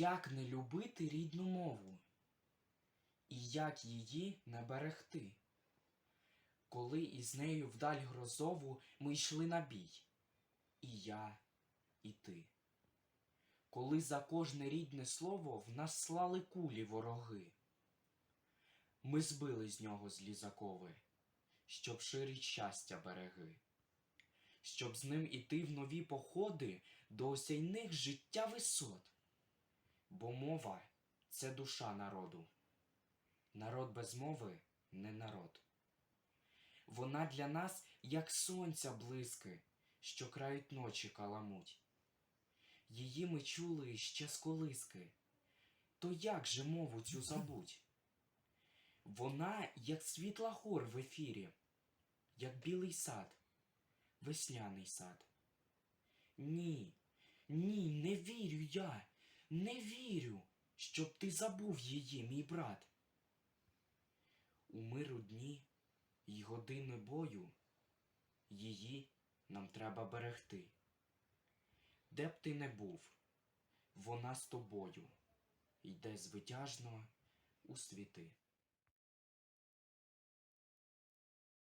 Як не любити рідну мову? І як її не берегти? Коли із нею вдаль грозову ми йшли на бій, і я, і ти. Коли за кожне рідне слово в нас слали кулі вороги, ми збили з нього злі закови, щоб ширить щастя береги, щоб з ним іти в нові походи до осяйних життя висот. Бо мова це душа народу. Народ без мови не народ. Вона для нас, як сонця блиски, що крають ночі каламуть. Її ми чули ще з колиски. То як же мову цю забудь? Вона, як світла хор в ефірі, як білий сад, весняний сад. Ні, ні, не вірю я, не вірю, щоб ти забув її, мій брат. У миру дні й години бою її нам треба берегти. Де б ти не був, вона з тобою йде звитяжно у світи.